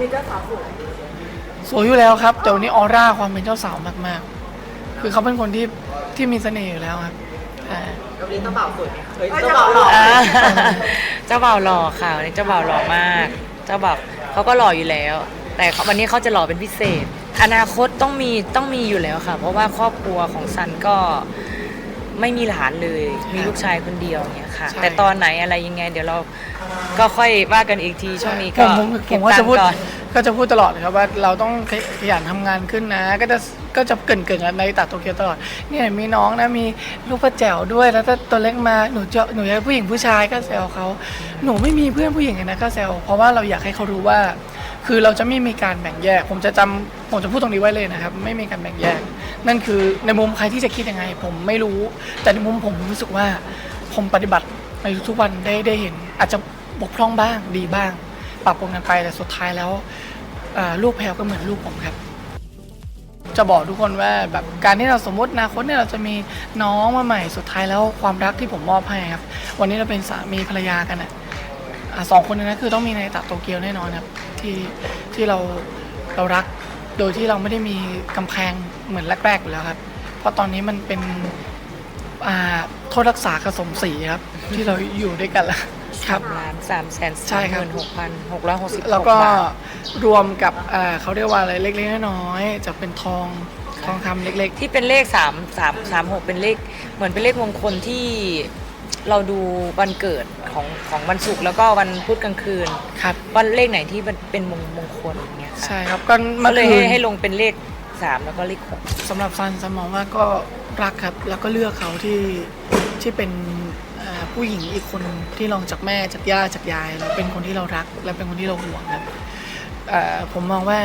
นี้เจ้าสาวสวยสวยอยู่แล้วครับ แต่วันนี้ออร่าความเป็นเจ้าสาวมากๆ คือเขาเป็นคนที่ที่มีเสน่ห์อยู่แล้วครับอ่าวันนี้เจ้าบ่าวสวยไหมคะเฮ้ยเจ้าบ่าวหล่ออ่าเจ้าบ่าวหล่อค่ะวันนี้เจ้าบ่าวหล่อมาก เจ้าบ่าวเขาก็หล่ออยู่แล้ว แต่เขาวันนี้เขาจะหล่อเป็นพิเศษ อนาคตต้องมีต้องมีอยู่แล้วค่ะ เพราะว่าครอบครัวของซันก็ ไม่มีหลานเลยมีลูกชายคนเดียวเนี่ยค่ะ ใช่ แต่ตอนไหนอะไรยังไง เดี๋ยวเราก็ค่อยว่ากันอีกทีช่วงนี้ผก็มผมผเก็บมก็ตัจะงพูดค์ก่อน ก็จะพูดตลอดนะครับว่าเราต้องขยขยันทำงานขึ้นนะ ก็จะก็จะเกรินเกินในตัดโตเกียวตลอดเนี่ยมีน้องนะมีลูกป้าแจ๋วด้วยแล้วถ้าตัวเล็กมาหนูจะหนูอยากให้ผู้หญิงผู้ชายก็แซวเขาหนูไม่มีเพื่อนผู้หญิงเลยนะก็แซวเพราะว่าเราอยากให้เขารู้ว่า คือเราจะไม่มีการแบ่งแยก ผมจะจำผมจะพูดตรงนี้ไว้เลยนะครับ ไม่มีการแบ่งแยก นั่นคือในมุมใครที่จะคิดยังไง ผมไม่รู้ แต่ในมุมผมรู้สึกว่า ผมปฏิบัติในทุกวันได้ได้เห็น อาจจะบกพร่องบ้างดีบ้าง ปรับปรุงกันไปแต่สุดท้ายแล้วลูกแพลก็เหมือนลูกผมครับ จะบอกทุกคนว่าแบบการที่เราสมมติอนาคตเนี่ยเราจะมีน้องมาใหม่สุดท้ายแล้วความรักที่ผมมอบให้ครับ วันนี้เราเป็นสามีภรรยากันอะสองคนนี้นคือต้องมีในตะโตเกียวแน่นอนครับ ที่ที่เราเรารัก โดยที่เราไม่ได้มีกำแพงเหมือนแรกๆอยู่แล้วครับ เพราะตอนนี้มันเป็นอ่าโทษรักษากระสมศรีครับ ที่เราอยู่ด้วยกันแล้วครับล้านสามแสนใช่สามคหรับ มื่นหกพันหกร้อยหกสิบแล้วก็บาทรวมกับเอ่อเขาเรียกว่าอะไรเล็กๆน้อยๆจะเป็นทองทองคำเล็ก ที่เป็นเลข3 3 3 6เป็นเลข เหมือนเป็นเลขมงคลที่ เราดูวันเกิดของของวันศุกร์แล้วก็วันพุธกลางคืนๆครับวันเลขไหนที่มันเป็นมงมงคลอย่างเงี้ยค่ะใช่ครับก็ก็เมื่อเลยคืให้นให้ลงเป็นเลข3แล้วก็เลขหกสำหรับซันซันมองว่าก็รักครับ แล้วก็เลือกเขาที่ที่เป็นเอ่อผู้หญิงอีกคนที่รองจากแม่จากย่าจากยายแล้วเป็นคนที่เรารัก และเป็นคนที่เราห่วงครับเอ่อผมมองว่า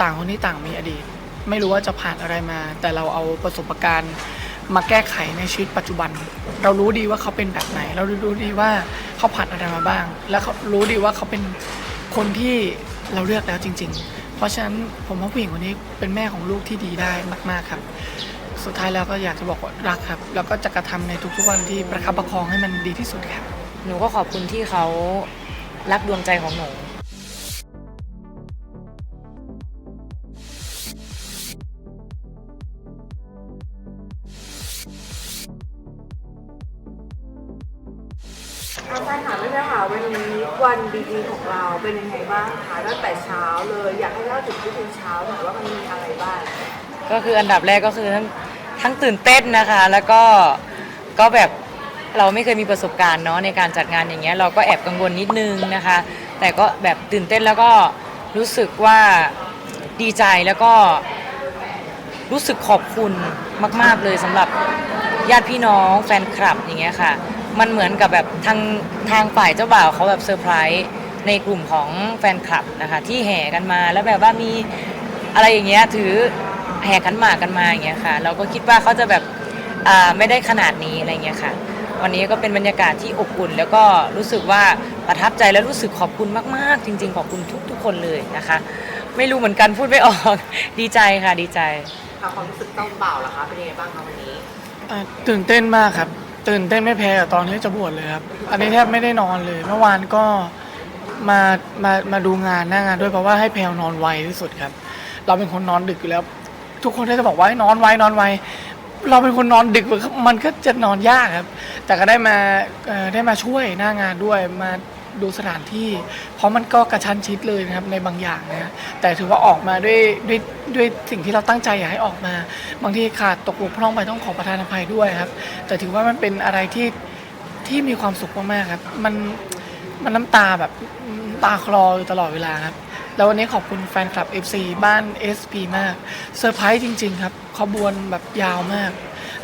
ต่างคนที่ต่างมีอดีต ไม่รู้ว่าจะผ่านอะไรมา แต่เราเอาประสบการณ์ มาแก้ไขในชีวิตปัจจุบัน เรารู้ดีว่าเขาเป็นแบบไหน เรารู้ดีว่าเขาผ่านอะไรมาบ้าง แล้วเขารู้ดีว่าเขาเป็นคนที่เราเลือกแล้วจริง ๆ เพราะฉะนั้นผมว่าผู้หญิงคนนี้เป็นแม่ของลูกที่ดีได้มาก ๆครับ สุดท้ายแล้วก็อยากจะบอกว่ารักครับ แล้วก็จะกระทำในทุกๆวันที่ประคับประคองให้มันดีที่สุดครับ หนูก็ขอบคุณที่เขารักดวงใจของหนู เป็นยังไงบ้างคะตั้งแต่เช้าเลยอยากให้เล่าถึงพิธีเช้าหน่อยว่ามันมีอะไรบ้างก็คืออันดับแรกก็คือทั้งทั้งตื่นเต้นนะคะ แล้วก็ก็แบบเราไม่เคยมีประสบการณ์เนาะในการจัดงานอย่างเงี้ยเราก็แอบกังวลนิดนึงนะคะ แต่ก็แบบตื่นเต้นแล้วก็รู้สึกว่าดีใจแล้วก็รู้สึกขอบคุณมาก ๆ เลยสำหรับญาติพี่น้องแฟนคลับอย่างเงี้ยค่ะ มันเหมือนกับแบบทางทางฝ่ายเจ้าบ่าวเขาแบบเซอร์ไพรส์ ในกลุ่มของแฟนคลับนะคะที่แห่กันมาแล้วแบบว่ามีอะไรอย่างเงี้ยถือแห่ขันหมากกันมาอย่างเงี้ยค่ะ เราก็คิดว่าเขาจะแบบอ่าไม่ได้ขนาดนี้อะไรเงี้ยค่ะ วันนี้ก็เป็นบรรยากาศที่อบอุ่น แล้วก็รู้สึกว่าประทับใจและรู้สึกขอบคุณมาก ๆ จริง ๆ ขอบคุณทุก ๆ คนเลยนะคะ ไม่รู้เหมือนกันพูดไม่ออก ดีใจค่ะดีใจค่ะความรู้สึกเจ้าบ่าวล่ะคะเป็นยังไงบ้างคะวันนี้อ่าตื่นเต้นมากครับ ตื่นเต้นไม่แพ้กับตอนที่จะบวชเลยครับ อันนี้แทบไม่ได้นอนเลย เมื่อวานก็ มามามาดูงานหน้างานด้วยเพราะว่าให้แพลวนอนไวที่สุดครับ เราเป็นคนนอนดึกอยู่แล้ว ทุกคนก็จะบอกว่าให้นอนไวนอนไวเราเป็นคนนอนดึกมันก็จะนอนยากครับ แต่ก็ได้มาได้มาช่วยหน้างานด้วยมาดูสถานที่ เพราะมันก็กระชั้นชิดเลยนะครับในบางอย่างนะแต่ถือว่าออกมาด้วยด้วยด้วยสิ่งที่เราตั้งใจอยากให้ออกมา บางทีขาดตกบกพร่องไปต้องขอประทานอภัยด้วยครับ แต่ถือว่ามันเป็นอะไรที่ที่มีความสุขมากๆครับ มัน มันน้ำตาแบบตาคลออยู่ตลอดเวลาครับ แล้ววันนี้ขอบคุณแฟนคลับ FC บ้าน SP มากเซอร์ไพรส์จริง ๆ ครับขบวนแบบยาวมาก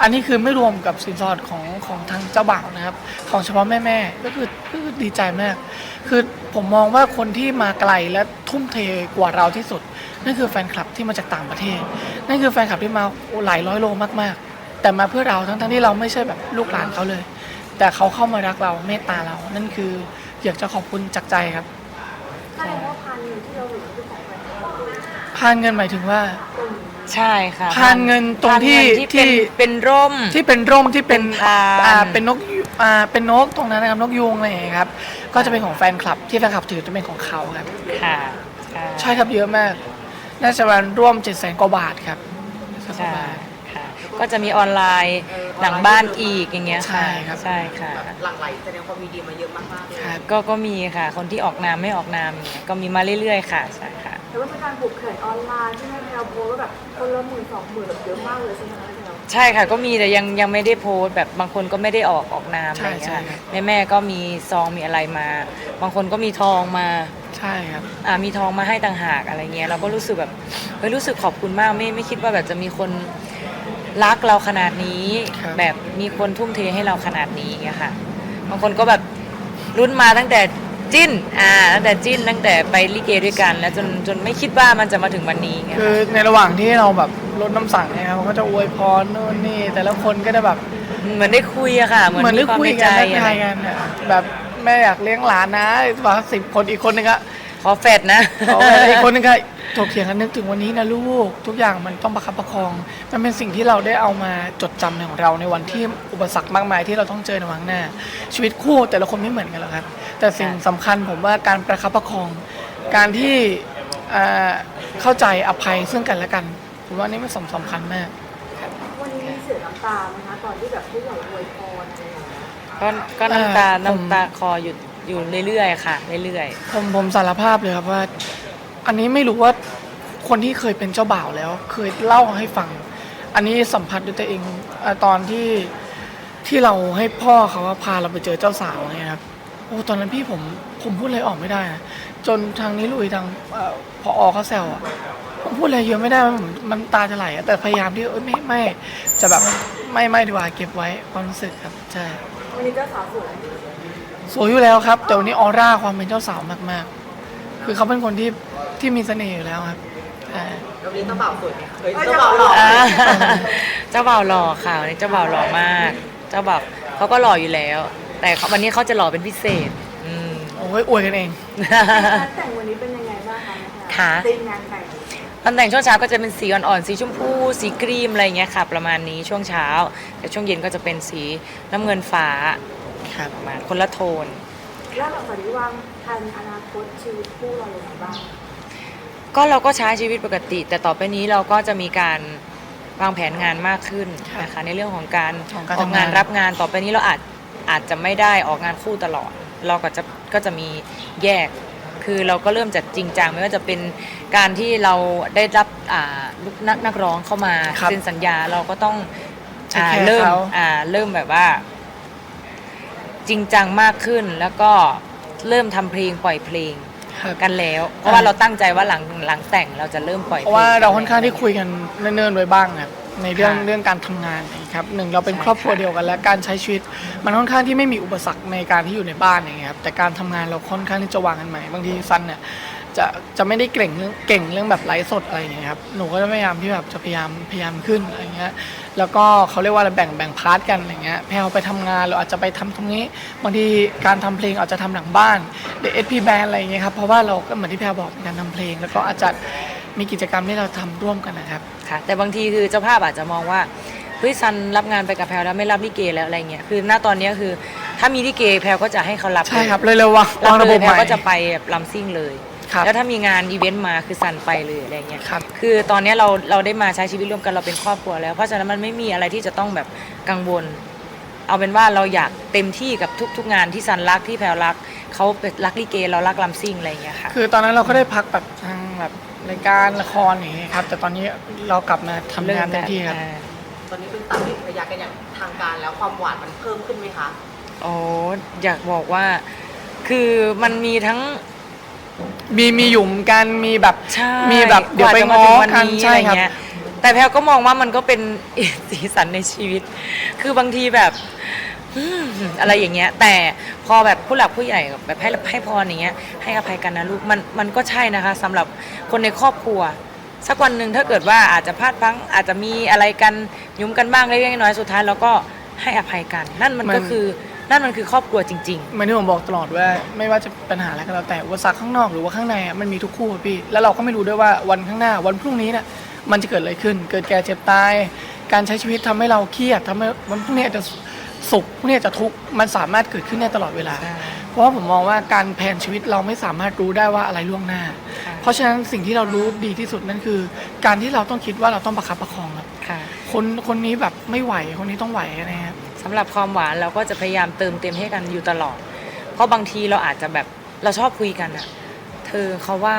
อันนี้คือไม่รวมกับสินสอดของของทางเจ้าบ่าวนะครับ ของเฉพาะแม่ๆก็คือก็คือดีใจมาก คือผมมองว่าคนที่มาไกลและทุ่มเทกว่าเราที่สุด นั่นคือแฟนคลับที่มาจากต่างประเทศ นั่นคือแฟนคลับที่มาหลายร้อยโลมากๆ แต่มาเพื่อเราทั้งๆที่เราไม่ใช่แบบลูกหลานเขาเลย แต่เขาเข้ามารักเราเมตตาเรานั่นคือ อยากจะขอบคุณจากใจครับแสดงว่าพันหนึ่งที่เราเหลือคือของแฟนคลับพานเงินหมายถึงว่า ใช่ค่ะพานเงินตรงที่พานเงินที่เป็นที่เป็นร่ม ที่เป็นร่มที่เป็นเป็นพาน อ่าเป็นนกยูอ่าเป็นนกตรงนั้นนะครับนกยูงอะไรอย่างเงี้ยครับ ก็จะเป็นของแฟนคลับที่แฟนคลับถือจะเป็นของเขาครับ ค่ะค่ะใช่ครับเยอะมาก น่าจะประมาณร่วม7จ็ดแสนกว่าบาทครับ700,000กว่าใช่บาทค่ะ ก็จะมีออนไลน์ หลังบ้านอีกอย่างเงี้ยใช่ค่ะครับ ใช่ค่ะหลั่งไหลแสดงความมีดีมาเยอะมากๆเลยครับ ก็ก็มีค่ะ คนที่ออกนามไม่ออกนามอย่างเงี้ยก็มีมาเรื่อยๆค่ะใช่ค่ะ แต่ว่าเป็นการปลูกเขื่อนออนไลน์ใช่ไหมแพลวโพสต์ว่าแบบคนละหมื่นสองหมื่นแบบเยอะมากเลยใช่ไหมคะแพลวใช่ค่ะก็มีแต่ยังยังไม่ได้โพสต์แบบบางคนก็ไม่ได้ออกออกนามอะไรใช่เงี้ใช่ยครับ แม่แม่ๆก็มีซองมีอะไรมา บางคนก็มีทองมาใช่ครับ อ่ามีทองมาให้ต่างหากอะไรเงี้ยเราก็รู้สึกแบบเฮ้ยรู้สึกขอบคุณมากไม่ไม่คิดว่าแบบจะมีคน รักเราขนาดนี้ ครับ แบบมีคนทุ่มเทให้เราขนาดนี้เงี้ยค่ะบางคนก็แบบรุ่นมาตั้งแต่จิ้นอ่าตั้งแต่จิ้นตั้งแต่ไปลิเกด้วยกัน แล้วจนจนไม่คิดว่ามันจะมาถึงวันนี้เงี้ยคือค่ะ ในระหว่างที่เราแบบลดน้ำสั่งเนี่ยครับเขาก็จะอวยพรนู่นนี่ แต่ละคนก็จะแบบเหมือนได้คุยอะค่ะ เหมือนเหมือนได้มีความคุยในกัใจนได้อะทายกันอะแบบแม่อยากเลี้ยงหลานนะว่าสิบคนอีกคนนึงก็ ขอแฟดนะเขาไปอีกคนนึงก็ถกเถียงกันนึกถึงวันนี้นะลูก ทุกอย่างมันต้องประคับประคอง มันเป็นสิ่งที่เราได้เอามาจดจำในของเราในวันที่อุปสรรคมากมายที่เราต้องเจอในวันข้างหน้า ชีวิตคู่แต่ละคนไม่เหมือนกันหรอกครับ แต่สิ่งสำคัญผมว่าการประคับประคอง การที่เอ่อเข้าใจอภัยซึ่งกันและกันผมว่านี่มันสำคัญมาก วันนี้มีเสียน้ำตาไหมคะตอนที่แบบผู้ใหญ่อวยพรอะไรอย่างเงี้ยก็ก็น้ำตา เอ่อผม น้ำตาคออยู่ อยู่เรื่อยๆค่ะเรื่อยผมผมสารภาพเลยครับว่า อันนี้ไม่รู้ว่าคนที่เคยเป็นเจ้าบ่าวแล้ว เคยเล่าให้ฟัง อันนี้สัมผัสด้วยตัวเองเอ่อตอนที่ที่เราให้พ่อเขาว่าพาเราไปเจอเจ้าสาวเนี่ยครับโอ้ตอนนั้นพี่ผมผมพูดอะไรออกไม่ได้นะจนทางนี้ลุยทางเอ่อพออเขาแซวอะผมพูดอะไรเยอะไม่ได้มันผมมันตาจะไหลอะแต่พยายามที่เอ้ยไม่ไม่จะแบบไม่ไม่ดีกว่าเก็บไว้ความรู้สึกครับใช่วันนี้เจ้าสาวสวย สวยอยู่แล้วครับ แต่วันนี้ออร่าความเป็นเจ้าสาวมากๆ คือเขาเป็นคนที่ที่มีเสน่ห์อยู่แล้วครับใช่ วันนี้เจ้าบ่าวสวยไหมเฮ้ยเอ้ยเจ้าบ่าวหล่อๆอ่าเจ้าบ่าวหล่อค่ะวันนี้เจ้าบ่าวหล่อมาก เจ้าบ่าวเขาก็หล่ออยู่แล้ว แต่เขาวันนี้เขาจะหล่อเป็นพิเศษ อืม โอ้ยอวยกันเอง งานแต่งวันนี้เป็นยังไงบ้างคะแม่แพรวค่ะ ตีมงานแต่งตอนแต่งช่วงเช้าก็จะเป็นสีอ่อนๆสีชมพูสีครีมอะไรอย่างเงี้ยค่ะ ประมาณนี้ช่วงเช้าแต่ช่วงเย็นก็จะเป็นสีน้ำเงินฟ้า ครับประมาณคนละโทน แล้วหลังจากนี้วางแผนอนาคตชีวิตคู่เราอย่างไรบ้างก็เราก็ใช้ชีวิตปกติ แต่ต่อไปนี้เราก็จะมีการวางแผนงานมากขึ้นนะคะในเรื่องของการของการออกงานทำงาน รับงานต่อไปนี้เราอาจอาจจะไม่ได้ออกงานคู่ตลอด เราก็จะก็จะมีแยก คือเราก็เริ่มจากจริงจังไม่ว่าจะเป็นการที่เราได้รับอ่าลูกนักนักร้องเข้ามาครับเซ็นสัญญาเราก็ต้อง Take อ่า care เริ่มเขา อ่าเริ่มแบบว่า จริงจังมากขึ้นแล้วก็เริ่มทำเพลงปล่อยเพลงครับกันแล้ว เพราะว่าเราตั้งใจว่าหลังหลังแต่งเราจะเริ่มปล่อยเพราะว่าพลงเราค่อนข้างที่คุยกันเนิ่นๆไว้บ้างครับในเรื่องค่ะเรื่องการทำงานนะครับหนึ่งเราเป็นใช่ครอบครัวค่ะ เดียวกันและการใช้ชีวิต มันค่อนข้างที่ไม่มีอุปสรรคในการที่อยู่ในบ้านอย่างเงี้ยครับแต่การทำงานเราค่อนข้างที่จะวางกันใหม่บางทีซันเนี่ย จะจะไม่ได้เก่งเรื่องเก่งเรื่องแบบไลฟ์สดอะไรอย่างเงี้ยครับหนูก็จะพยายามที่แบบจะพยายามพยายามขึ้นอะไรเงี้ยแล้วก็เขาเรียกว่าอะไรแบ่งแบ่งพาร์ทกันอะไรเงี้ยแพลวไปทำงานเราอาจจะไปทำตรงนี้บางทีการทำเพลงอาจจะทำหลังบ้านเดเอสพีแบนอะไรอย่างเงี้ยครับเพราะว่าเราก็เหมือนที่แพลวบอกเป็นการทำเพลง แล้วก็อาจจะมีกิจกรรมที่เราทำร่วมกันนะครับค่ะแต่บางทีคือเจ้าภาพอาจจะมองว่าเฮ้ยซันรับงานไปกับแพลวแล้วไม่รับลิเกแล้วอะไรเงี้ยคือณตอนเนี้ยคือถ้ามีลิเกแพลวก็จะให้เขารับใช่ครับเลยเร็วๆวางรัวางบระเลบยบแพใหลวม่ก็จะไปแบบลำซิ่งเลย ครับแล้วถ้ามีงานอีเวนต์มาคือซันไปเลยอะไรเงี้ยครับ คือตอนเนี้ยเราเราได้มาใช้ชีวิตร่วมกันเราเป็นครอบครัวแล้ว เพราะฉะนั้นมันไม่มีอะไรที่จะต้องแบบกังวล เอาเป็นว่าเราอยากเต็มที่กับทุก ๆ งานที่ซันรักที่แพลวรักเขาเป็นรักลิเกเรารักลำซิ่งอะไรเงี้ยค่ะ คือตอนนั้นเราก็ได้พักแบบทางแบบรายการละครอย่างเงี้ยครับ แต่ตอนนี้เรากลับมาทำงานเต็มที่ครับอ่าตอนนี้เป็นสามีภรรยากันอย่างทางการแล้วความหวานมันเพิ่มขึ้นไหมคะโอ้อยากบอกว่าคือมันมีทั้ง มีมีหยุ่มกันมีแบบใช่มีแบบเดี๋ยวไปกาจะมาง้อถึวันกันนี้ใช่อะไรครับเงี้ยแต่แพลก็มองว่ามันก็เป็นอีกสีสันในชีวิต คือบางทีแบบอืมอะไรอย่างเงี้ย แต่พอแบบผู้หลักผู้ใหญ่แบบให้ให้พรอย่างเงี้ย ให้อภัยกันนะลูกมันมันก็ใช่นะคะสำหรับคนในครอบครัว สักวันหนึ่งถ้าเกิดว่าอาจจะพลาดพลั้งอาจจะมีอะไรกันยุ้มกันบ้างเล็กๆน้อยๆสุดท้ายเราก็ให้อภัยกัน นั่นมันก็คือ นั่นมันคือครอบครัวจริง ๆ เหมือนที่ผมบอกตลอดว่าไม่ว่าจะปัญหาอะไรก็แล้วแต่อุปสรรคข้างนอกหรือว่าข้างในอะมันมีทุกคู่อะพี่ แล้วเราก็ไม่รู้ด้วยว่าวันข้างหน้าวันพรุ่งนี้น่ะมันจะเกิดอะไรขึ้น เกิดแก่เจ็บตาย การใช้ชีวิตทำให้เราเครียดทำให้วันพรุ่งนี้อาจจะสุขพรุ่งนี้อาจจะทุกข์มันสามารถเกิดขึ้นได้ตลอดเวลาใช่เพเพราะว่าผมมองว่าการแผนชีวิตเราไม่สามารถรู้ได้ว่าอะไรล่วงหน้า ค่ะ เพราะฉะนั้นสิ่งที่เรารู้ดีที่สุดนั่นคือ การที่เราต้องคิดว่าเราต้องประคับประคองครับ ค่ะ คนคนนี้แบบไม่ไหว คนนี้ต้องไหวนะครับ สำหรับความหวานเราก็จะพยายามเติมเต็มให้กันอยู่ตลอด เพราะบางทีเราอาจจะแบบเราชอบคุยกันอะเธอเขาว่า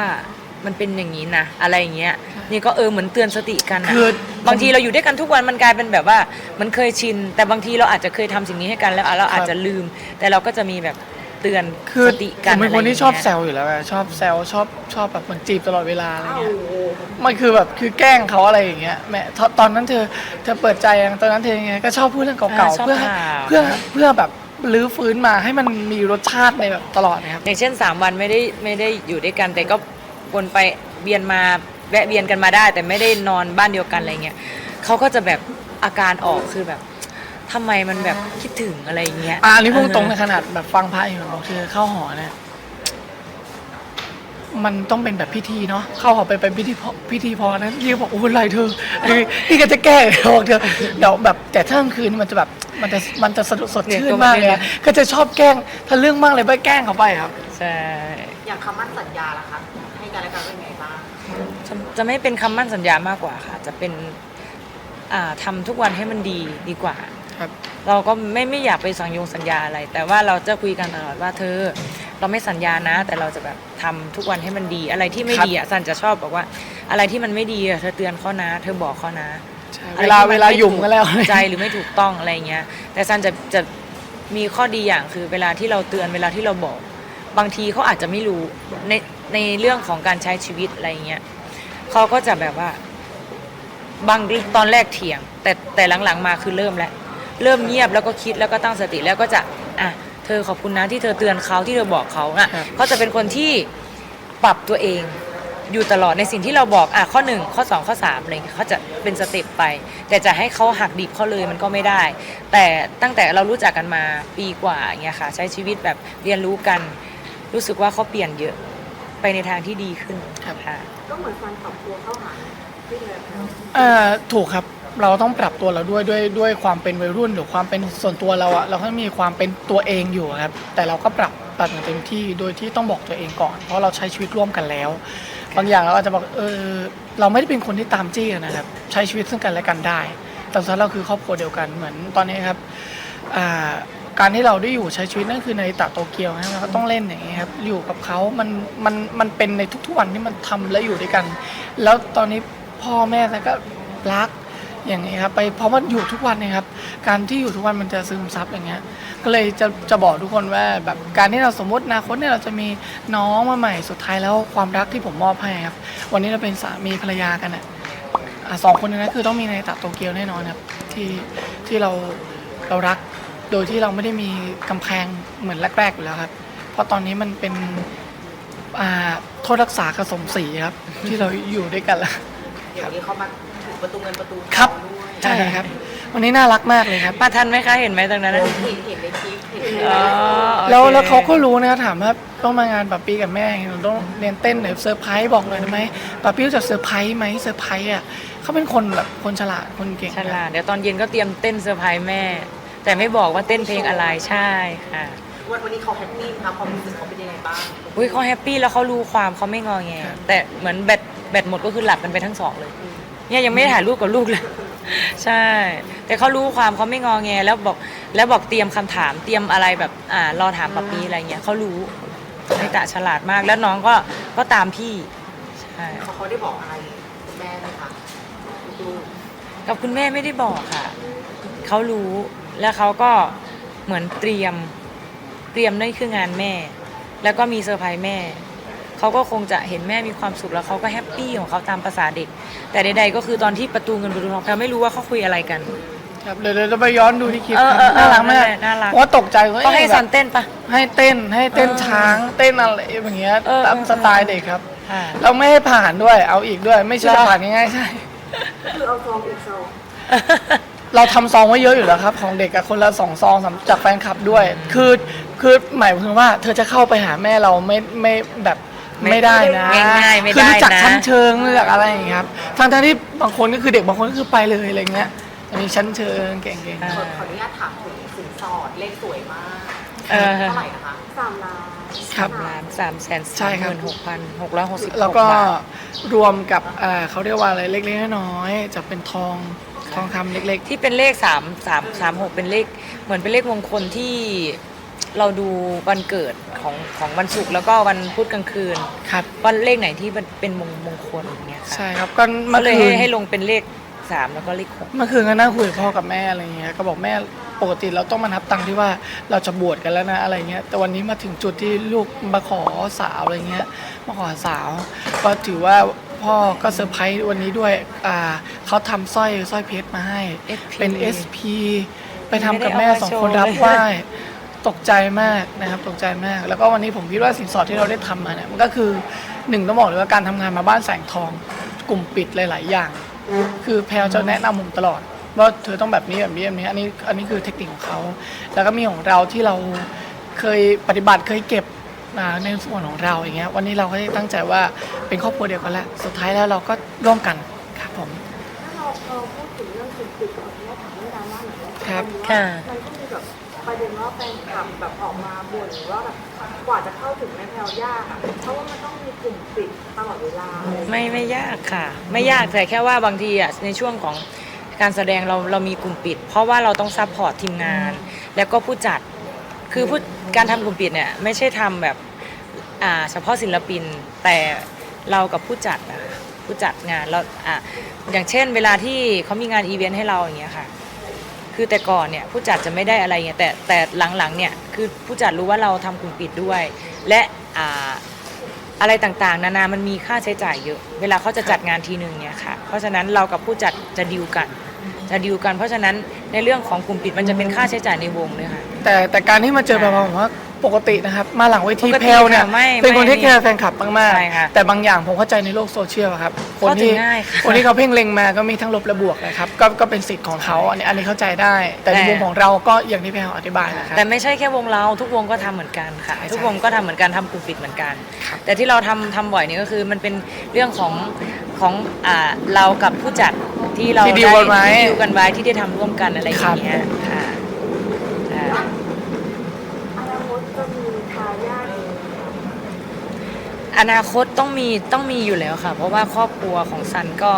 มันเป็นอย่างนี้นะอะไรอย่างเงี้ยนี่ก็เออเหมือนเตือนสติกันอะคือบางทีเราอยู่ด้วยกันทุกวันมันกลายเป็นแบบว่า มันเคยชิน แต่บางทีเราอาจจะเคยทำสิ่งนี้ให้กันแล้วอะเราอาจจะลืม แต่เราก็จะมีแบบ เตือนคือสติผกันมเป็นคนที่ะไรย่างงี้ยชอบแซวอยู่แล้วอะชอบแซวชอบชอบแบบเหมือนจีบตลอดเวลาอะไรอ้าวเงี้ยโอ้โหมันคือแบบคือแกล้งเขาอะไรอย่างเงี้ยแม่ตอนตอนนั้นเธอเธอเปิดใจยังตอนนั้นเธอยังไงก็ชอบพูดเรื่องเก่าอ่าๆชอบเพื่อถามเพื่อเพื่อแบบลื้อฟื้นมาให้มันมีรสชาติในแบบตลอดนะครับอย่างเช่น 3 วันไม่ได้ไม่ได้อยู่ด้วยกัน แต่ก็วนไปเบียนมาแวะเวียนกันมาได้ แต่ไม่ได้นอนบ้านเดียวกันอะไรเงี้ยเขาก็จะแบบอาการออกคือแบบ ทำไมมันแบบคิดถึงอะไรเงี้ยอ่าอันนี้พูดตรงเอในอขนาดแบบฟังพระอยู่บอกเธอเข้าหอเนี่ย มันต้องเป็นแบบพิธีเนาะเข้าหอไปเป็นพิธีพอพิธีพอนั้นพี่ก็บอกโอ้ยไรเธอนี่นี่ก็จะแก้บอกเธอเดี๋ยวแบบแต่ถ้ากลางคืนมันจะแบบมันจะมันจะสดสดชื่นมากเลยอะก็จะชอบแกล้งถ้าเรื่องมากเลยไปแกล้งเขาไปครับ ใช่อย่างคำมั่นสัญญาล่ะคะให้กันและกันเป็นไงบ้างจะจะไม่เป็นคำมั่นสัญญามากกว่าค่ะ จะเป็น อ่าทำทุกวันให้มันดีดีกว่า ครับ เราก็ไม่ไม่อยากไปสังโยงสัญญาอะไร แต่ว่าเราจะคุยกันตลอดว่าเธอ เราไม่สัญญานะ แต่เราจะแบบทำทุกวันให้มันดี อะไรที่ไม่ดีอะซันจะชอบบอกว่า อะไรที่มันไม่ดีอะเธอเตือนเขานะ เธอบอกเขานะเวลาเวลาหยุ่มกันแล้วใจหรือไม่ถูกต้องอะไรเงี้ย แต่ซันจะจะมีข้อดีอย่างคือเวลาที่เราเตือนเวลาที่เราบอก บางทีเขาอาจจะไม่รู้ในในเรื่องของการใช้ชีวิตอะไรเงี้ยเขาก็จะแบบว่า บางตอนแรกเถียง แต่แต่หลังๆมาคือเริ่มแล้ว เริ่มเงียบแล้วก็คิดแล้วก็ตั้งสติแล้วก็จะอะเธอขอบคุณนะที่เธอเตือนเขาที่เธอบอกเขาน่ะครับ เขาจะเป็นคนที่ปรับตัวเองอยู่ตลอดในสิ่งที่เราบอกอะข้อหนึ่งข้อสองข้อสามอะไรเงี้ยเขาจะเป็นสเต็ปไป แต่จะให้เขาหักดิบเขาเลยมันก็ไม่ได้ แต่ตั้งแต่เรารู้จักกันมาปีกว่าอย่างเงี้ยค่ะ ใช้ชีวิตแบบเรียนรู้กัน รู้สึกว่าเขาเปลี่ยนเยอะไปในทางที่ดีขึ้นครับค่ะ ก็เหมือนการปรับตัวเข้าหาพี่เลยนะเอ่อถูกครับ เราต้องปรับตัวเราด้วยด้วยด้วยความเป็นวัยรุ่นหรือความเป็นส่วนตัวเราอะเราก็มีความเป็นตัวเองอยู่ครับแต่เราก็ปรับปรับอย่างเต็มที่โดยที่ต้องบอกตัวเองก่อน เพราะเราใช้ชีวิตร่วมกันแล้ว บางอย่างเราอาจจะบอกเออเราไม่ได้เป็นคนที่ตามจี้กันนะครับ ใช้ชีวิตซึ่งกันและกันได้ แต่สุดท้ายเราคือครอบครัวเดียวกันเหมือนตอนนี้ครับอ่าการที่เราได้อยู่ใช้ชีวิตนั่นคือในตะโตเกียวนะครับเราก็ต้องเล่นอย่างนี้ครับอยู่กับเขามันมันมันเป็นในทุกๆวันที่มันทำและอยู่ด้วยกัน แล้วตอนนี้พ่อแม่แล้วก็รัก อย่างนี้ครับไปเพราะว่าอยู่ทุกวันนะครับ การที่อยู่ทุกวันมันจะซึมซับอย่างเงี้ยก็เลยจะจะบอกทุกคนว่าแบบการที่เราสมมติอนาคตเนี่ยเราจะมีน้องมาใหม่สุดท้ายแล้วความรักที่ผมมอบให้ครับ วันนี้เราเป็นสามีภรรยากันอะสองคนนั้นคือต้องมีในตะโตเกียวแน่นอนครับที่ที่เราเรารักโดยที่เราไม่ได้มีกำแพงเหมือนแรกๆอยู่แล้วครับ เพราะตอนนี้มันเป็นอ่าโทษรักษากระสมศรีครับ ที่เราอยู่ด้วยกันแล้วเดี๋ยวนี้เขามา ถึงประตูเงินประตูทองครับ ด้วยใช่ครับ วันนี้น่ารักมากเลยครับ มาทันไหมคะ เห็นไหมตรงนั้นเห็น่ะนเห็นเห็นในคลิปเห็นในอ๋อโอคแล้วแล้วเขาก็รู้นะถามว่าต้องมางานปาปี้กับแม่หนูต้องเรียนเต้นหรือเซอร์ไพรส์บอกหน่อยได้ไหมปาปี้รู้จักเซอร์ไพรส์ไหมเซอร์ไพรส์อะเขาเป็นคนแบบคนฉลาดคนเก่งฉลาดเดี๋ยวตอนเย็นก็เตรียมเต้นเซอร์ไพรส์แม่ แต่ไม่บอกว่าเต้นเพลงอะไรใช่ค่ะวันวันนี้เขาแฮปปี้ครับความรู้สึกเขาเป็นยังไงบ้างอุ้ยเขาแฮปปี้แล้วเขารู้ความเขาไม่งอแงแต่เหมือนแบตแบตหมดก็คือหลับกันไปทั้งสองเลย เนี่ยยังไม่ได้ถ่ายรูปกับลูกเลย ใช่ แต่เขารู้ความเขาไม่งอแงแล้วบอกแล้วบอกเตรียมคำถามเตรียมอะไรแบบอ่ารอถามปะปีอะไรเงี้ยเขารู้ไอตะฉลาดมากแล้วน้องก็ก็ตามพี่ใช่เขาเขาได้บอกอะไรคุณแม่ไหมคะดูกับคุณแม่ไม่ได้บอกค่ะเขารู้แล้วเขาก็เหมือนเตรียมเตรียมนั่นคืองานแม่ แล้วก็มีเซอร์ไพรส์แม่ เขาก็คงจะเห็นแม่มีความสุขแล้วเขาก็แฮปปี้ของเขาตามภาษาเด็ก แต่ใดๆก็คือตอนที่ประตูเงินประตูทองแพลไม่รู้ว่าเขาคุยอะไรกัน ครับเดี๋ยวเดี๋ยวเราไปย้อนดูที่คลิปเออครับเออเออน่ารักมากน่ารักเพราะว่าตกใจว่าต้องให้เอ๊ะซันเต้นปะ ให้เต้นให้เต้นเออช้างเต้นอะไรอย่างเงี้ยเออตามเออ สไตล์เด็กครับ ค่ะ เราไม่ให้ผ่านด้วยเอาอีกด้วย ไม่ใช่เหรอ ผ่านง่ายๆใช่ คือเอาซองอีกซองเราทำซองไว้เยอะอยู่แล้วครับ ของเด็กอะคนละสองซองสำจากแฟนคลับด้วย คือคือหมายถึงว่า เธอจะเข้าไปหาแม่เราไม่ไม่แบบ ไม่ไม่ได้นะง่ายๆไม่ได้คือรู้จักนะชั้นเชิงรู้จักอะไรอย่างเงี้ยครับทั้งทั้งๆที่บางคนก็คือเด็กบางคนก็คือไปเลยอะไรเงี้ยจะมีชั้นเชิงเก่งอ่าขอขออนุญาตถามถึงสินสอดเลขสวยมากๆเออ เท่าไหร่นะคะสามล้านครับสามล้านสามแสนใช่สามหครับ มื่นหกพันหกร้อยหกสิบแล้วก็บาทรวมกับเอ่อเขาเรียกว่าอะไรเล็กๆน้อยๆจะเป็นทองทองคำเล็ก ที่เป็นเลขสามสามสามหกเป็นเลขเหมือนเป็นเลขมงคลที่ เราดูวันเกิดของของวันศุกร์แล้วก็วันพุธกลางคืนๆครับวันเลขไหนที่มันเป็นมงมงคลอย่างเงี้ยค่ะใช่ครับก็ก็เมื่อเลยคืให้นให้ลงเป็นเลขสามแล้วก็เลขหก เมื่อคืนก็นั่งคุยกับพ่อกับแม่อะไรเงี้ยก็บอกแม่ปกติเราต้องมานับตังค์ที่ว่าเราจะบวชกันแล้วนะอะไรเงี้ยแต่วันนี้มาถึงจุดที่ลูกมาขอสาวอะไรเงี้ยมาขอสาว ก็ถือว่าพ่อก็เซอร์ไพรส์วันนี้ด้วยอ่าเขาทำสร้อยสร้อยเพชรมาให้เป็น SP ไปทำกับแม่สองคนรับไหว้ ตกใจมากนะครับตกใจมาก แล้วก็วันนี้ผมคิดว่าสินสอดที่เราได้ทำมาเนี่ยมันก็คือหนึ่งต้องบอกเลยว่าการทำงานมาบ้านแสงทอง กลุ่มปิดหลาย ๆ อย่าง คือแพลวจะแนะนำผมตลอดว่าเธอต้องแบบนี้แบบนี้แบบนี้อันนี้อันนี้คือเทคนิคของเขา แล้วก็มีของเราที่เราเคยปฏิบัติเคยเก็บมาในส่วนของเราอย่างเงี้ยวันนี้เราก็ได้ตั้งใจว่าเป็นครอบครัวเดียวกันแล้วสุดท้ายแล้วเราก็ร่วมกันครับผมถ้าเราเราพูดถึงเรื่องสิ่งติดของที่เราถามเรื่องดราม่าหน่อยครับค่ะมันก็มีแบบ ประเด็นว่าแฟนคลับแบบออกมาบ่นว่าแบบกว่าจะเข้าถึงในแพลวยากอะเพราะว่ามันต้องมีกลุ่มปิดตลอดเวลาอะไรอย่างเงี้ยไม่ไม่ยากค่ะ ไม่ยากแต่แค่ว่าบางทีอะในช่วงของการแสดงเราเรามีกลุ่มปิด เพราะว่าเราต้องซัพพอร์ตทีมงาน แล้วก็ผู้จัดคือผู้การทำกลุ่มปิดเนี่ยไม่ใช่ทำแบบอ่าเฉพาะศิลปิน แต่เรากับผู้จัดอะผู้จัดงานเราอะอย่างเช่น เวลาที่เขามีงานอีเวนต์ให้เราอย่างเงี้ยค่ะ คือแต่ก่อนเนี่ยผู้จัดจะไม่ได้อะไรเงี้ยแต่แต่หลังๆเนี่ยคือผู้จัดรู้ว่าเราทำกลุ่มปิดด้วย และอ่าอะไรต่างๆ นานามันมีค่าใช้จ่ายเยอะ เวลาเขาจะจัดงานทีหนึ่งเนี่ยค่ะเพราะฉะนั้นเรากับผู้จัดจะดีลกัน จะดีลกัน เพราะฉะนั้นในเรื่องของกลุ่มปิดมันจะเป็นค่าใช้จ่ายในวงเลยค่ะแต่แต่การที่มาเจอแพลวผมว่า ปกตินะครับ มาหลังเวทีปกติแพลวเนี่ย ค่ะไม่เป็นคนไม่ที่แคร์แฟนคลับมากใช่ค่ะๆแต่บางอย่างผมเข้าใจในโลกโซเชียลครับ คนที่เข้าถึงง่ายค่ะคนที่เขาเพ่งเล็งมาก็มีทั้งลบและบวกนะครับ ก็ก็เป็นสิทธิ์ของเขาอันนี้อันนี้เข้าใจได้ แต่ในแต่ มุมของเราก็อย่างที่แพลวอธิบายนะครับ แต่ไม่ใช่แค่วงเราทุกวงก็ทำเหมือนกันค่ะ ใช่ทุกวงก็ทำเหมือนกันทำกลุ่มปิดเหมือนกัน ครับแต่ที่เราทำทำบ่อยนี่ก็คือมันเป็นเรื่องของของอ่าเรากับผู้จัดที่เราที่ดีลกันไว้ที่ดีลกันไว้ที่ได้ทำร่วมกันอะไรอย่างเงี้ยค่ะอ่า อนาคตจะมีทายาทอีกไหมคะ อนาคตต้องมีต้องมีอยู่แล้วค่ะ เพราะว่าครอบครัวของซันก็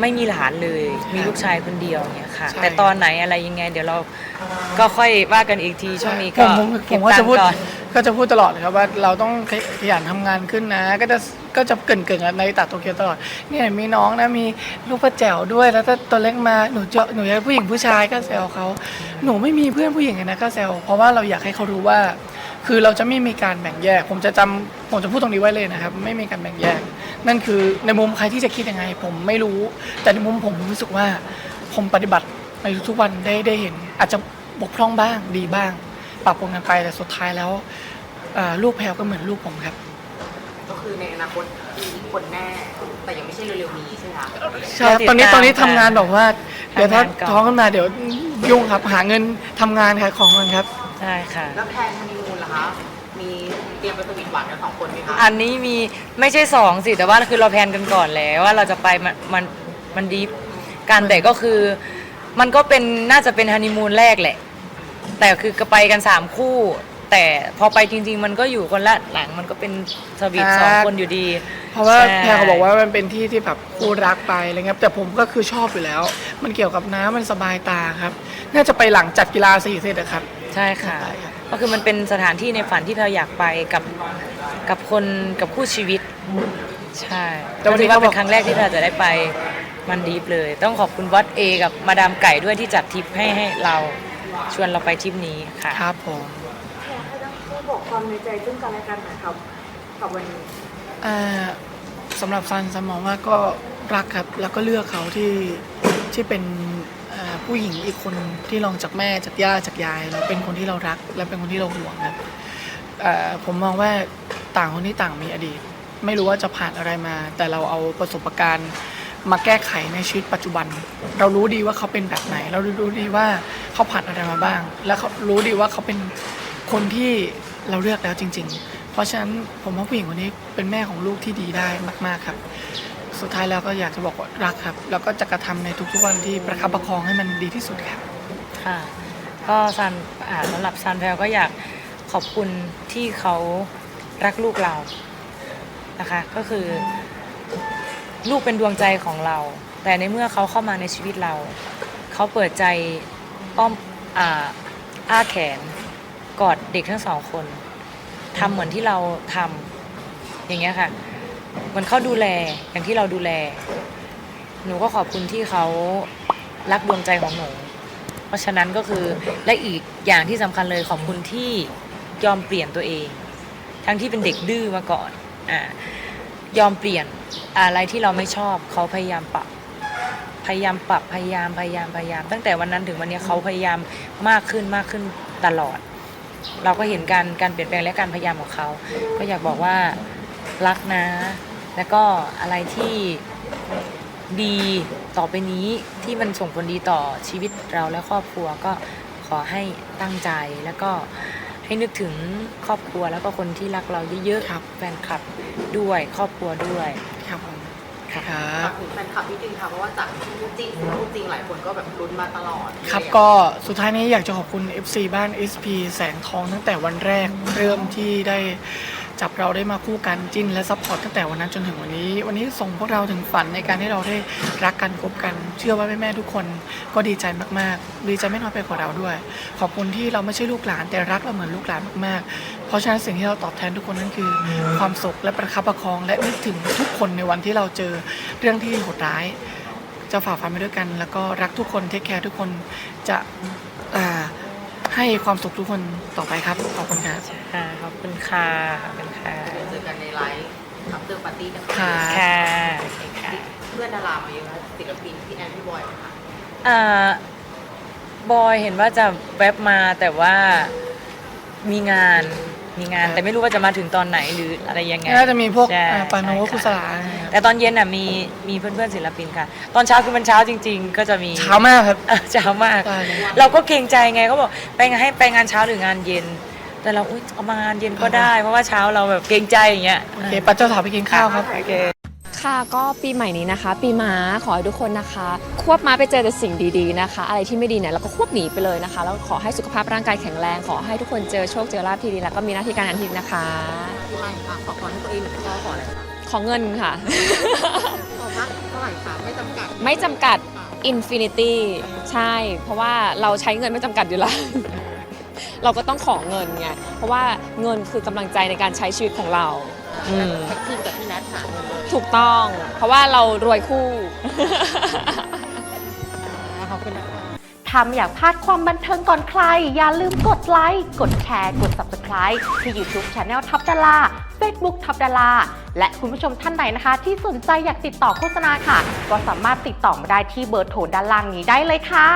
ไม่มีหลานเลย มีลูกชายคนเดียวเนี่ยค่ะ ใช่ แต่ตอนไหนอะไรยังไง เดี๋ยวเราก็ค่อยว่ากันอีกทีช่วงนี้ผก็มผมผเก็บมก็ตัจะงพูดค์ก่อน ก็จะพูดตลอดเลยครับว่าเราต้องขยันทำงานขึ้นนะ ก็จะก็จะเกรินเกินในตัดโตเกียวตลอดเนี่ยมีน้องนะมีลูกพระแจ๋วด้วยแล้วถ้าตัวเล็กมาหนูเจาหนูอยากผู้หญิงผู้ชายก็แซวเขาหนูไม่มีเพื่อนผู้หญิงเลยนะก็แซวเพราะว่าเราอยากให้เขารู้ว่า คือเราจะไม่มีการแบ่งแยก ผมจะจำผมจะพูดตรงนี้ไว้เลยนะครับ ไม่มีการแบ่งแยก นั่นคือในมุมใครที่จะคิดยังไง ผมไม่รู้ แต่ในมุมผมผมรู้สึกว่า ผมปฏิบัติในทุกๆวันได้ได้เห็น อาจจะบกพร่องบ้างดีบ้าง ปรับปรุงกันไปแต่สุดท้ายแล้วลูกแพลวก็เหมือนลูกผมครับ ก็คือในอนาคต มีคนแน่แต่ยังไม่ใช่เร็วๆนี้ใช่ไหมคะใช่เราติดตอนนี้ตามตอนนี้ทำงานแบบว่า เดี๋ยวถ้าทำงานก่อน ท้องขึ้นมาเดี๋ยวยุ่งครับหาเงินทำงานขายของกันครับ ใช่ค่ะ แล้วแพลนฮันนีมูนล่ะคะ มีเตรียมไปสวีทหวานกันสองคนไหมคะอันนี้มีไม่ใช่สองสิแต่ว่าคือเราแพลนกันก่อนแล้วว่าเราจะไปมันมันมันดีฟกันแต่ก็คือ มันก็เป็นน่าจะเป็นฮันนีมูนแรกแหละ แต่คือก็ไปกันสามคู่ แต่พอไปจริง ๆ มันก็อยู่คนละหลังมันก็เป็นสวีทสองอ่าคนอยู่ดี เพราะว่าใช่แพรเขาบอกว่ามันเป็นที่ที่แบบคู่รักไปอะไรเงี้ยแต่ผมก็คือชอบอยู่แล้ว มันเกี่ยวกับน้ำมันสบายตาครับ น่าจะไปหลังจัดกีฬาสีเสร็จอะครับ ใช่ค่ะใช่ครับก็คือมันเป็นสถานที่ในฝันที่แพลอยากไปกับกับคนกับคู่ชีวิต ใช่แต่วันนี้ถือว่าเขาบเป็อกนครั้งแรกที่แพลจะได้ไปมันดีฟเลย ต้องขอบคุณบอสเอกับมาดามไก่ด้วยที่จัดทริปให้ให้เราชวนเราไปทริปนี้ค่ะครับผม บอกความในใจซึ่งกันและกันหน่อยครับกับวันนี้อ่าสำหรับซันซันมองว่าก็รักครับแล้วก็เลือกเขาที่ที่เป็นผู้หญิงอีกคนที่รองจากแม่จากย่าจากยายแล้วเป็นคนที่เรารัก และเป็นคนที่เราห่วงครับอ่าผมมองว่าต่างคนที่ต่างมีอดีต ไม่รู้ว่าจะผ่านอะไรมา แต่เราเอาประสบการณ์มาแก้ไขในชีวิตปัจจุบัน เรารู้ดีว่าเขาเป็นแบบไหน เรารู้ดีว่าเขาผ่านอะไรมาบ้าง และเขารู้ดีว่าเขาเป็นคนที่ เราเลือกแล้วจริง ๆ เพราะฉะนั้นผมว่าผู้หญิงคนนี้เป็นแม่ของลูกที่ดีได้มากๆครับ สุดท้ายแล้วก็อยากจะบอกว่ารักครับ แล้วก็จะกระทำในทุกๆวันที่ประคับประคองให้มันดีที่สุดครับ ค่ะก็ซันอ่าสำหรับซันแพลก็อยากขอบคุณที่เขารักลูกเรานะคะ ก็คือ ลูกเป็นดวงใจของเรา แต่ในเมื่อเขาเข้ามาในชีวิตเรา เขาเปิดใจอ้อมอ่าอ้าแขน กอดเด็กทั้งสองคนทำเหมือนที่เราทำอย่างเงี้ยค่ะเหมือนเขาดูแลอย่างที่เราดูแล หนูก็ขอบคุณที่เขารักดวงใจของหนูเพราะฉะนั้นก็คือและอีกอย่างที่สำคัญเลยขอบคุณที่ยอมเปลี่ยนตัวเอง ทั้งที่เป็นเด็กดื้อมาก่อนอ่ายอมเปลี่ยนอะไรที่เราไม่ชอบเขาพยายามปรับพยายามปรับพยายามพยายามพยายาม ตั้งแต่วันนั้นถึงวันนี้เขาพยายามมากขึ้นมากขึ้นตลอด เราก็เห็นการการเปลี่ยนแปลงและการพยายามของเขา ก็อยากบอกว่ารักนะ แล้วก็อะไรที่ดีต่อไปนี้ที่มันส่งผลดีต่อชีวิตเราและครอบครัวก็ขอให้ตั้งใจแล้วก็ให้นึกถึงครอบครัวแล้วก็คนที่รักเราเยอะครับๆแฟนคลับด้วยครอบครัวด้วย ครับผมค่ะครัฝาบกถึงแฟนคลับนิดนึงค่ะเพราะว่าจากคู่จริงสู่คู่จริงหลายคนก็แบบลุ้นมาตลอดครับก็สุดท้ายนี้อยากจะขอบคุณ FC บ้าน SP แสงทองตั้งแต่วันแรกเริ่มที่ได้ จับเราได้มาคู่กันจิ้นและซัพพอร์ตตั้งแต่วันนั้นจนถึงวันนี้ วันนี้ส่งพวกเราถึงฝันในการที่เราได้รักกันคบกัน เชื่อว่าแม่ๆทุกคนก็ดีใจมากๆ ดีใจไม่น้อยไปกว่าเราด้วย ขอบคุณที่เราไม่ใช่ลูกหลานแต่รักเราเหมือนลูกหลานมากๆ เพราะฉะนั้นสิ่งที่เราตอบแทนทุกคนนั่นคือ ความสุขและประคับประคองและนึกถึงทุกคนในวันที่เราเจอเรื่องที่โหดร้าย จะฝ่าฟันไปด้วยกัน แล้วก็รักทุกคนเทคแคร์ทุกคนจะอ่า ให้ความสุขทุกคนต่อไปครับ ขอบคุณครับค่ะขอบคุณค่ะขอบคุณค่ะเจอกันในไลฟ์อัปเดตปาร์ตี้กันค่ะค่ะโอเคค่ะเพื่อนดารามาเยอะนะศิลปินพี่แอนพี่บอยนะคะอ่าบอยเห็นว่าจะแวบมาแต่ว่ามีงาน มีงานครับแต่ไม่รู้ว่าจะมาถึงตอนไหนหรืออะไรยังไงน่าจะมีพวกใช่อ่าปาโนใช่ค่ะคุสลานะครับแต่ตอนเย็นน่ะมีมีเพื่อนๆศิลปินค่ะ ตอนเช้าคือมันเช้าจริง ๆ ก็จะมีเช้ามากครับ เออเช้ามาก ใช่เลยเราก็เกรงใจไงก็บอกไปงานให้ไปงานเช้าหรืองานเย็น แต่เราอุ้ยเอามางานเย็นก็ได้ เพราะว่าเช้าเราแบบเกรงใจอย่างเงี้ยโอเคปัดเจ้าสาวไปกินข้าวครับ โอเค ค่ะก็ปีใหม่นี้นะคะ ปีม้าขอให้ทุกคนนะคะ ควบม้าไปเจอแต่สิ่งดีๆนะคะ อะไรที่ไม่ดีเนี่ยเราก็ควบหนีไปเลยนะคะ แล้วขอให้สุขภาพร่างกายแข็งแรง ขอให้ทุกคนเจอโชคเจอลาภที่ดีแล้วก็มีหน้าที่การงานที่ดีนะคะพี่ไม่ค่ะขอพรให้ตัวเองหนึ่งข้อขออะไรคะขอเงินค่ะ ขอมากเท่าไหร่คะไม่จำกัดไม่จำกัด Infinity ใช่ เพราะว่าเราใช้เงินไม่จำกัดอยู่แล้วเราก็ต้องขอเงินไงเพราะว่าเงินคือกำลังใจในการใช้ชีวิตของเรา อืมแท็กทีมกับพี่แนทหาเงินเลยถูกต้อง เพราะว่าเรารวยคู่ ขอบคุณนะคะ ถ้าไม่อยากพลาดความบันเทิงก่อนใคร อย่าลืมกดไลค์ กดแชร์ กด Subscribe ที่ YouTube Channel ท็อปดารา Facebook ท็อปดาราและคุณผู้ชมท่านใดนะคะ ที่สนใจอยากติดต่อโฆษณาค่ะ ก็สามารถติดต่อมาได้ที่เบอร์โทรด้านล่างนี้ได้เลยค่ะ